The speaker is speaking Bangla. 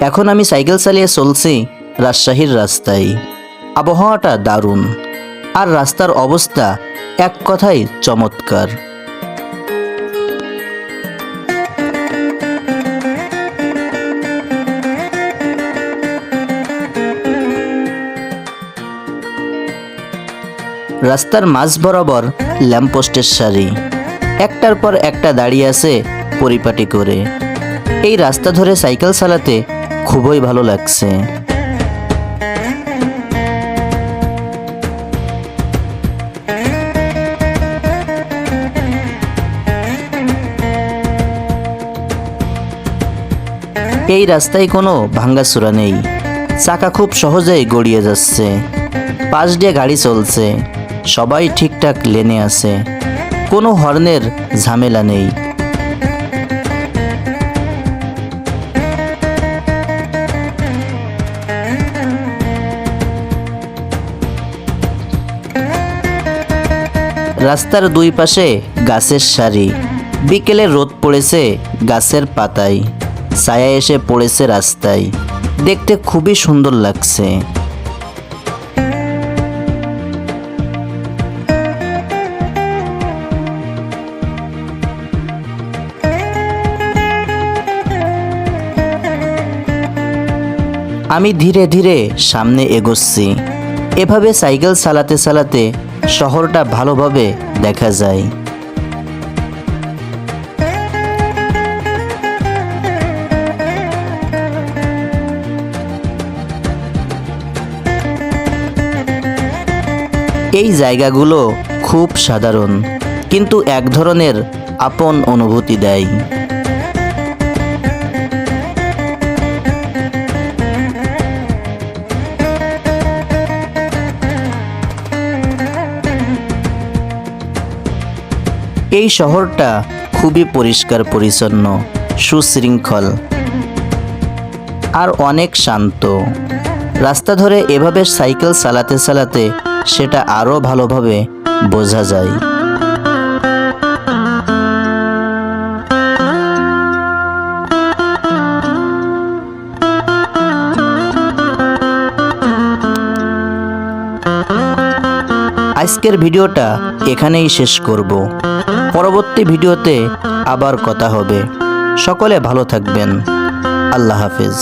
এখন আমি সাইকেল চালিয়ে চলছি রাজশাহীর রাস্তায়। আবহাওয়াটা দারুণ। আর রাস্তার অবস্থা এক কথায় চমৎকার। রাস্তার মাঝ বরাবর ল্যাম্পপোস্টের সারি। একটার পর একটা দাঁড়িয়ে আছে পরিপাটি করে। এই রাস্তা ধরে সাইকেল চালাতে খুবই ভালো লাগছে। এই রাস্তায় কোনো ভাঙ্গাচুরা নেই। চাকা খুব সহজেই গড়িয়ে যাচ্ছে। পাশ দিয়ে গাড়ি চলছে। সবাই ঠিকঠাক লেনে আছে। কোনো হর্নের ঝামেলা নেই। রাস্তার দুই পাশে গাছের সারি। বিকেলে রোদ পড়েছে গাছের পাতায়। ছায়া এসে পড়েছে রাস্তায়। দেখতে খুবই সুন্দর লাগছে। আমি ধীরে ধীরে সামনে এগোচ্ছি। এভাবে সাইকেল চালাতে চালাতে শহরটা ভালোভাবে দেখা যায়। এই জায়গাগুলো খুব সাধারণ কিন্তু এক ধরনের আপন অনুভূতি দেয়। এই শহরটা খুবই পরিষ্কার, পরিচ্ছন্ন, সুশৃঙ্খল আর অনেক শান্ত। রাস্তা ধরে এভাবে সাইকেল চালাতে চালাতে সেটা আরও ভালোভাবে বোঝা যায়। আজকের ভিডিওটা এখানেই শেষ করব। পরবর্তী ভিডিওতে আবার কথা হবে। সকলে ভালো থাকবেন। আল্লাহ হাফিজ।